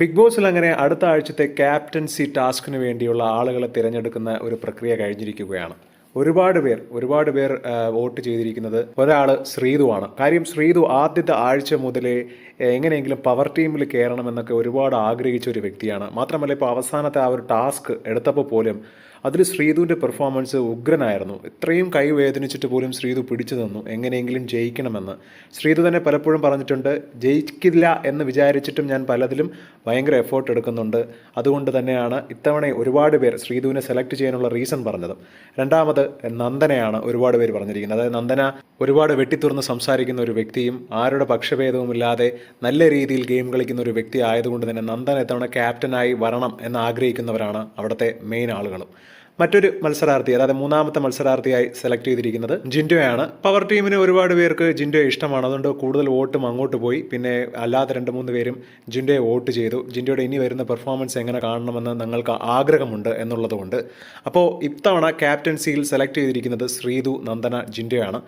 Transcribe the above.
Big ബോസിൽ അങ്ങനെ അടുത്ത ആഴ്ചത്തെ ക്യാപ്റ്റൻസി ടാസ്കിന് വേണ്ടിയുള്ള ആളുകളെ തിരഞ്ഞെടുക്കുന്ന ഒരു പ്രക്രിയ കഴിഞ്ഞിരിക്കുകയാണ്. ഒരുപാട് പേർ ഒരുപാട് പേർ വോട്ട് ചെയ്തിരിക്കുന്നത് ഒരാൾ ശ്രീതുവാണ്. കാര്യം ശ്രീതു ആദ്യത്തെ ആഴ്ച മുതലേ എങ്ങനെയെങ്കിലും പവർ ടീമിൽ കയറണമെന്നൊക്കെ ഒരുപാട് ആഗ്രഹിച്ച ഒരു വ്യക്തിയാണ്. മാത്രമല്ല ഇപ്പോൾ അവസാനത്തെ ആ ഒരു ടാസ്ക് എടുത്തപ്പോൾ പോലും അതിൽ ശ്രീതുവിന്റെ പെർഫോമൻസ് ഉഗ്രനായിരുന്നു. ഇത്രയും കൈ വേദനിച്ചിട്ട് പോലും ശ്രീതു പിടിച്ചു തന്നു എങ്ങനെയെങ്കിലും ജയിക്കണമെന്ന്. ശ്രീതു തന്നെ പലപ്പോഴും പറഞ്ഞിട്ടുണ്ട് ജയിക്കില്ല എന്ന് വിചാരിച്ചിട്ടും ഞാൻ പലതിലും ഭയങ്കര എഫേർട്ട് എടുക്കുന്നുണ്ട്. അതുകൊണ്ട് തന്നെയാണ് ഇത്തവണ ഒരുപാട് പേർ ശ്രീതുവിനെ സെലക്ട് ചെയ്യാനുള്ള റീസൺ പറഞ്ഞത്. രണ്ടാമത് നന്ദനയാണ് ഒരുപാട് പേര് പറഞ്ഞിരിക്കുന്നത്. അതായത് നന്ദന ഒരുപാട് വെട്ടിത്തുറന്ന് സംസാരിക്കുന്ന ഒരു വ്യക്തിയും ആരുടെ പക്ഷഭേദവുമില്ലാതെ നല്ല രീതിയിൽ ഗെയിം കളിക്കുന്ന ഒരു വ്യക്തി ആയതുകൊണ്ട് തന്നെ നന്ദന ഇത്തവണ ക്യാപ്റ്റനായി വരണം എന്ന് ആഗ്രഹിക്കുന്നവരാണ് അവിടുത്തെ മെയിൻ ആളുകളും. മറ്റൊരു മത്സരാർത്ഥി അതായത് മൂന്നാമത്തെ മത്സരാർത്ഥിയായി സെലക്ട് ചെയ്തിരിക്കുന്നത് ജിൻഡോയാണ്. പവർ ടീമിന് ഒരുപാട് പേർക്ക് ജിൻഡോ ഇഷ്ടമാണ്. അതുകൊണ്ട് കൂടുതൽ വോട്ടും അങ്ങോട്ട് പോയി. പിന്നെ അല്ലാതെ രണ്ട് മൂന്ന് പേരും ജിൻഡോയെ വോട്ട് ചെയ്തു. ജിൻഡോയുടെ ഇനി വരുന്ന പെർഫോമൻസ് എങ്ങനെ കാണണമെന്ന് നിങ്ങൾക്ക് ആഗ്രഹമുണ്ട് എന്നുള്ളതുകൊണ്ട്. അപ്പോൾ ഇത്തവണ ക്യാപ്റ്റൻസിയിൽ സെലക്ട് ചെയ്തിരിക്കുന്നത് ശ്രീതു നന്ദന ജിൻഡോയാണ്.